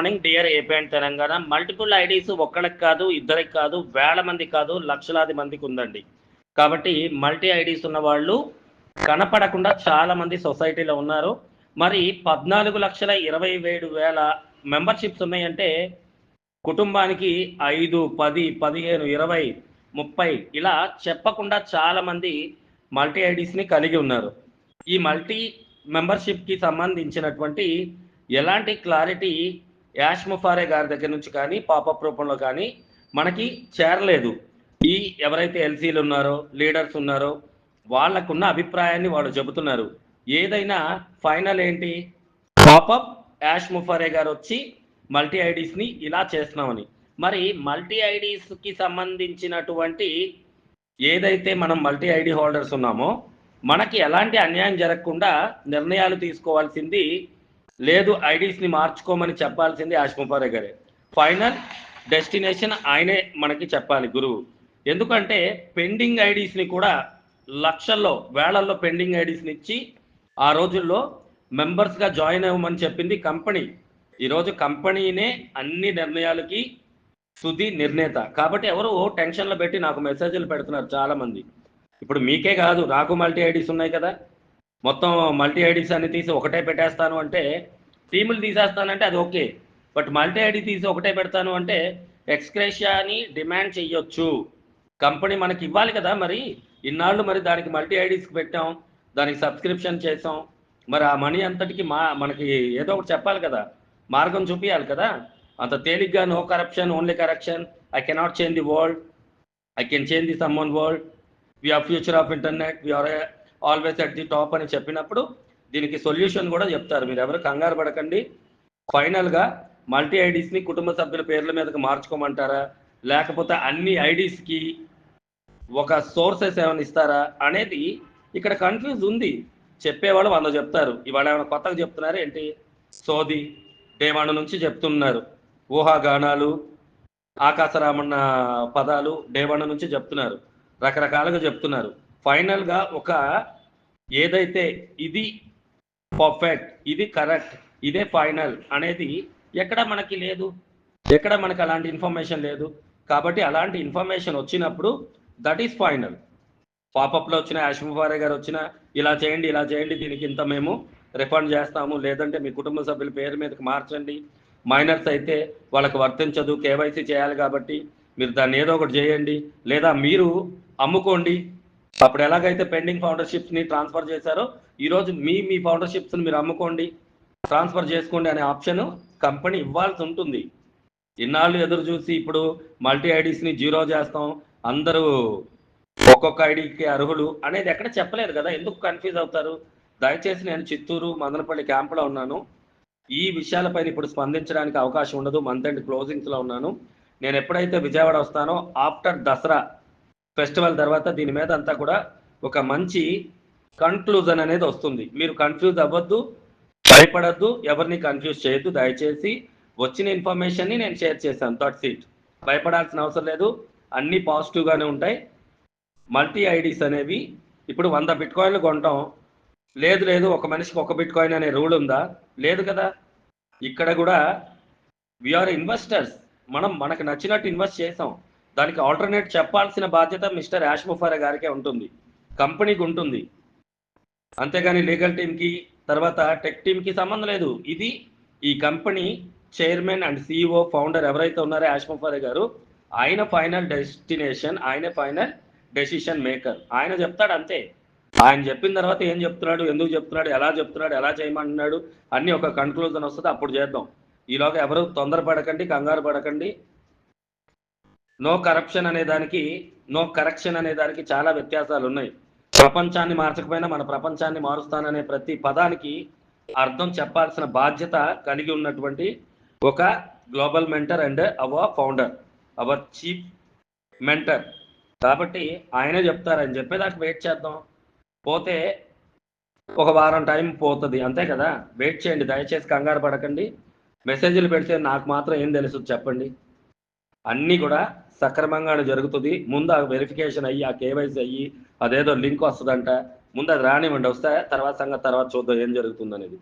Morning dear AP and Telangana multiple IDs ఒక్కడికి కాదు ఇద్దరికి కాదు వేల మంది కాదు లక్షలాది మందికి ఉందండి. కాబట్టి మల్టీ ఐడీస్ ఉన్న వాళ్ళు కనపడకుండా చాలా మంది సొసైటీలో ఉన్నారు. మరి పద్నాలుగు లక్షల ఇరవై ఏడు వేల మెంబర్షిప్స్ ఉన్నాయంటే కుటుంబానికి ఐదు పది పదిహేను ఇరవై ముప్పై ఇలా చెప్పకుండా చాలా మంది మల్టీ ఐడీస్ని కలిగి ఉన్నారు. ఈ మల్టీ మెంబర్షిప్కి సంబంధించినటువంటి ఎలాంటి క్లారిటీ యాష్ ముఫారే గారి దగ్గర నుంచి కానీ పాపప్ రూపంలో కానీ మనకి చేరలేదు. ఈ ఎవరైతే ఎల్సీలు ఉన్నారో లీడర్స్ ఉన్నారో వాళ్ళకున్న అభిప్రాయాన్ని వాళ్ళు చెబుతున్నారు. ఏదైనా ఫైనల్ ఏంటి? పాపప్ యాష్ ముఫారే గారు వచ్చి మల్టీ ఐడీస్ని ఇలా చేస్తున్నామని. మరి మల్టీ ఐడీస్కి సంబంధించినటువంటి ఏదైతే మనం మల్టీ ఐడి హోల్డర్స్ ఉన్నామో మనకి ఎలాంటి అన్యాయం జరగకుండా నిర్ణయాలు తీసుకోవాల్సింది లేదు ఐడీస్ని మార్చుకోమని చెప్పాల్సింది ఆశ్మపారే గారే. ఫైనల్ డెస్టినేషన్ ఆయనే మనకి చెప్పాలి గురువు. ఎందుకంటే పెండింగ్ ఐడీస్ని కూడా లక్షల్లో వేళల్లో పెండింగ్ ఐడీస్ని ఇచ్చి ఆ రోజుల్లో మెంబర్స్గా జాయిన్ అవ్వమని చెప్పింది కంపెనీ. ఈరోజు కంపెనీనే అన్ని నిర్ణయాలకి సుది నిర్ణేత. కాబట్టి ఎవరు టెన్షన్లో పెట్టి నాకు మెసేజ్లు పెడుతున్నారు చాలామంది. ఇప్పుడు మీకే కాదు నాకు మల్టీ ఐడీస్ ఉన్నాయి కదా. మొత్తం మల్టీ ఐడీస్ అన్ని తీసి ఒకటే పెట్టేస్తాను అంటే టీములు తీసేస్తానంటే అది ఓకే. బట్ మల్టీ ఐడి తీసి ఒకటే పెడతాను అంటే ఎక్స్క్రేషియాని డిమాండ్ చేయొచ్చు కంపెనీ మనకి ఇవ్వాలి కదా మరి. ఇన్నాళ్ళు మరి దానికి మల్టీ ఐడీస్కి పెట్టాం దానికి సబ్స్క్రిప్షన్ చేసాం. మరి ఆ మనీ అంతటికి మా మనకి ఏదో ఒకటి చెప్పాలి కదా. మార్గం చూపించాలి కదా. అంత తేలిగ్గా no corruption only corruption. I cannot change the world. I can change the some one world. We are future of internet. We are always at the top అని చెప్పినప్పుడు దీనికి సొల్యూషన్ కూడా చెప్తారు. మీరు ఎవరు కంగారు పడకండి. ఫైనల్గా మల్టీ ఐడీస్ని కుటుంబ సభ్యుల పేర్ల మీదకి మార్చుకోమంటారా? లేకపోతే అన్ని ఐడీస్కి ఒక సోర్సెస్ ఏమైనా ఇస్తారా? అనేది ఇక్కడ కన్ఫ్యూజ్ ఉంది. చెప్పేవాళ్ళు వంద చెప్తారు. ఇవాళ ఏమైనా కొత్తగా చెప్తున్నారు ఏంటి? సోది డేవాణ నుంచి చెప్తున్నారు. ఊహాగానాలు ఆకాశరామన్న పదాలు డేవాణ నుంచి చెప్తున్నారు. రకరకాలుగా చెప్తున్నారు. ఫైనల్గా ఒక ఏదైతే ఇది పర్ఫెక్ట్ ఇది కరెక్ట్ ఇదే ఫైనల్ అనేది ఎక్కడ మనకి లేదు. ఎక్కడ మనకి అలాంటి ఇన్ఫర్మేషన్ లేదు. కాబట్టి అలాంటి ఇన్ఫర్మేషన్ వచ్చినప్పుడు దట్ ఈస్ ఫైనల్ పాపప్లో వచ్చిన యాష్మఫారే గారు వచ్చిన ఇలా చేయండి ఇలా చేయండి దీనికి ఇంత మేము రిఫండ్ చేస్తాము. లేదంటే మీ కుటుంబ సభ్యుల పేరు మీదకి మార్చండి. మైనర్స్ అయితే వాళ్ళకి వర్తించదు కేవైసీ చేయాలి కాబట్టి మీరు దాన్ని ఏదో ఒకటి చేయండి. లేదా మీరు అమ్ముకోండి. అప్పుడు ఎలాగైతే పెండింగ్ ఫౌండర్షిప్స్ని ట్రాన్స్ఫర్ చేశారో ఈరోజు మీ మీ ఫౌండర్షిప్స్ మీరు అమ్ముకోండి ట్రాన్స్ఫర్ చేసుకోండి అనే ఆప్షన్ కంపెనీ ఇవ్వాల్సి ఉంటుంది. ఇన్నాళ్ళు ఎదురు చూసి ఇప్పుడు మల్టీ ఐడీస్ని జీరో చేస్తాం అందరూ ఒక్కొక్క ఐడికి అర్హులు అనేది ఎక్కడ చెప్పలేదు కదా ఎందుకు కన్ఫ్యూజ్ అవుతారు? దయచేసి నేను చిత్తూరు మదనపల్లి క్యాంపులో ఉన్నాను. ఈ విషయాలపైన ఇప్పుడు స్పందించడానికి అవకాశం ఉండదు మంత్ అండ్ క్లోజింగ్స్లో ఉన్నాను. నేను ఎప్పుడైతే విజయవాడ వస్తానో ఆఫ్టర్ దసరా ఫెస్టివల్ తర్వాత దీని మీద అంతా కూడా ఒక మంచి కన్క్లూజన్ అనేది వస్తుంది. మీరు కన్ఫ్యూజ్ అవ్వద్దు భయపడద్దు ఎవరిని కన్ఫ్యూజ్ చేయొద్దు. దయచేసి వచ్చిన ఇన్ఫర్మేషన్ని నేను షేర్ చేశాను. థర్డ్ సీట్ భయపడాల్సిన అవసరం లేదు. అన్నీ పాజిటివ్గానే ఉంటాయి. మల్టీ ఐడీస్ అనేవి ఇప్పుడు వంద బిట్ కాయిన్లు కొంటాం. లేదు లేదు ఒక మనిషికి ఒక బిట్ కాయిన్ అనే రూల్ ఉందా? లేదు కదా. ఇక్కడ కూడా వీఆర్ ఇన్వెస్టర్స్ మనం మనకు నచ్చినట్టు ఇన్వెస్ట్ చేసాం. దానికి ఆల్టర్నేట్ చెప్పాల్సిన బాధ్యత మిస్టర్ యాష్ ముఫారా గారికే ఉంటుంది. కంపెనీకి ఉంటుంది అంతేగాని లీగల్ టీమ్కి తర్వాత టెక్ టీమ్కి సంబంధం లేదు. ఇది ఈ company chairman and CEO founder ఎవరైతే ఉన్నారో యాష్ ముఫారే గారు ఆయన ఫైనల్ డెస్టినేషన్ ఆయన ఫైనల్ డెసిషన్ మేకర్ ఆయన చెప్తాడు అంతే. ఆయన చెప్పిన తర్వాత ఏం చెప్తున్నాడు ఎందుకు చెప్తున్నాడు ఎలా చెప్తున్నాడు ఎలా చేయమంటున్నాడు అన్నీ ఒక కన్క్లూజన్ వస్తుంది అప్పుడు చేద్దాం. ఈలోగా ఎవరు తొందరపడకండి కంగారు పడకండి. నో కరప్షన్ అనే దానికి నో కరెక్షన్ అనే దానికి చాలా వ్యత్యాసాలు ఉన్నాయి ప్రపంచాన్ని మార్చకపోయినా మన ప్రపంచాన్ని మారుస్తాననే ప్రతి పదానికి అర్థం చెప్పాల్సిన బాధ్యత కలిగి ఉన్నటువంటి ఒక global mentor and our founder our chief mentor. కాబట్టి ఆయనే చెప్తారని చెప్పేదాకా వెయిట్ చేద్దాం. పోతే ఒక వారం టైం పోతుంది అంతే కదా? వెయిట్ చేయండి దయచేసి కంగారు పడకండి. మెసేజ్లు పెడితే నాకు మాత్రం ఏం తెలుసు చెప్పండి. అన్నీ కూడా సక్రమంగానే జరుగుతుంది. ముందు ఆ వెరిఫికేషన్ అయ్యి ఆ కేవైసీ అయ్యి అదేదో లింక్ వస్తుందంట. ముందు అది రానివ్వండి. వస్తే తర్వాత సంగతి తర్వాత చూద్దాం ఏం జరుగుతుంది అనేది